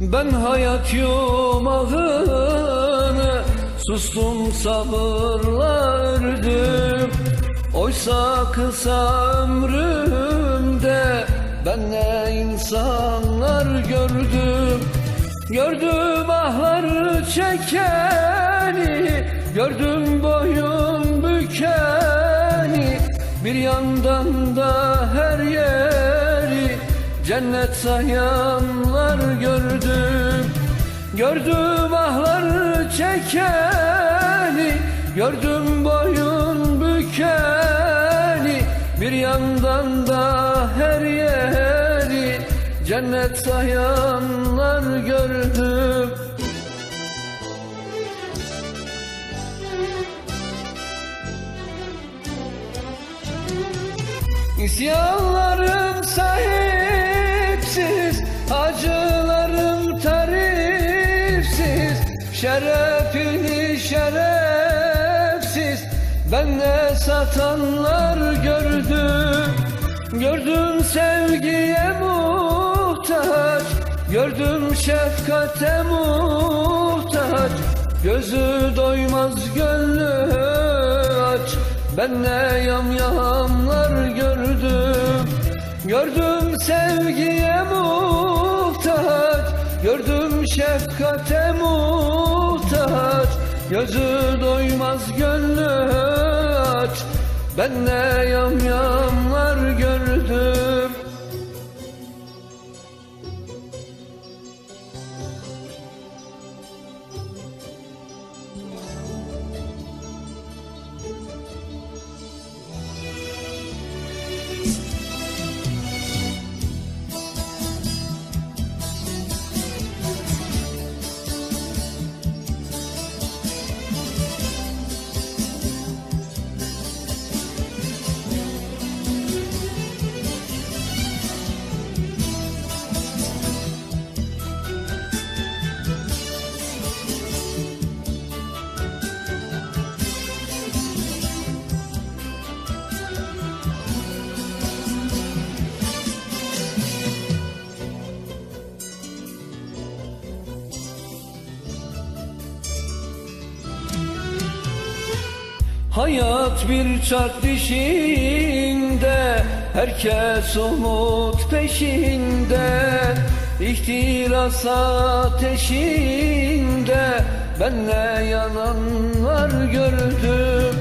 Ben hayat yumağını sustum sabırla ördüm. Oysa kısa ömrümde ben ne insanlar gördüm. Gördüm ahları çekeni Gördüm boyun bükeni. Bir yandan da her yeri Cennet sayanlar gördüm Gördüm ahları çekeni Gördüm boyun bükeni Bir yandan da her yeri Cennet sayanlar gördüm İsyanlarım sahipsiz Şerefini şerefsiz Ben ne satanlar gördüm Gördüm sevgiye muhtaç Gördüm şefkate muhtaç. Gözü doymaz gönlü aç Ben ne yamyamlar gördüm Gördüm sevgiye muhtaç Gördüm şefkate muhtaç Gözü doymaz gönlü aç. Ben ne yamyamlar gördüm Hayat bir çark dişinde Herkes umut peşinde. İhtiras ateşinde Ben ne yananlar gördüm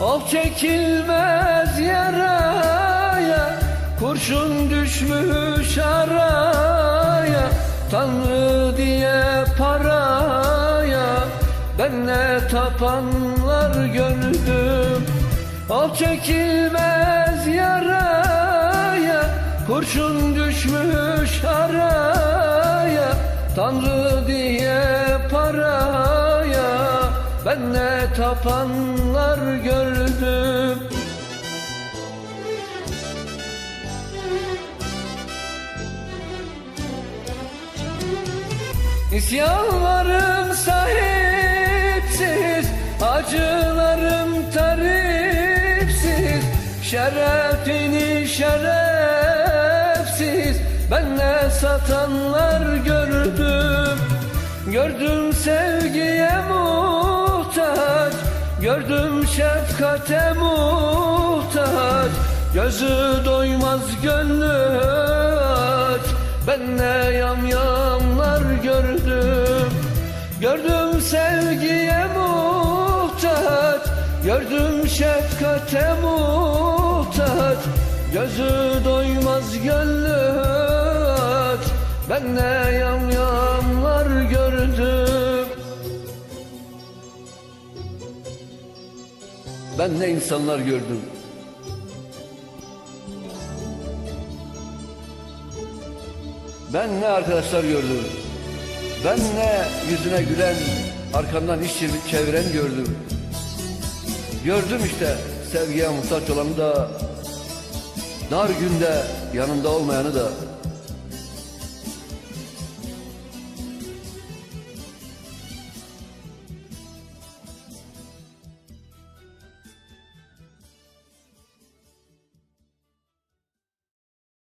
Of çekilmez yaraya Kurşun düşmüş araya. Tanrı diye paraya ben ne tapanlar gördüm. Al çekilmez yaraya Kurşun düşmüş araya. Tanrı diye paraya Ben ne tapanlar gördüm. İsyanlarım sahipsiz Acılarım tarifsiz Şerefini şerefsiz. Ben ne satanlar gördüm. Gördüm sevgiye muhtaç Gördüm şefkate muhtaç. Gözü doymaz gönlü aç. Ben ne yamyamlar gördüm. Gördüm sevgiye şefkate muhtaç Gözü doymaz gönlü aç Ben ne yamyamlar gördüm Ben ne insanlar gördüm Ben ne arkadaşlar gördüm. Ben ne yüzüne gülen, arkandan iş çevir- çeviren gördüm. Gördüm işte sevgiye muhtaç olanı da, dar günde yanında olmayanı da.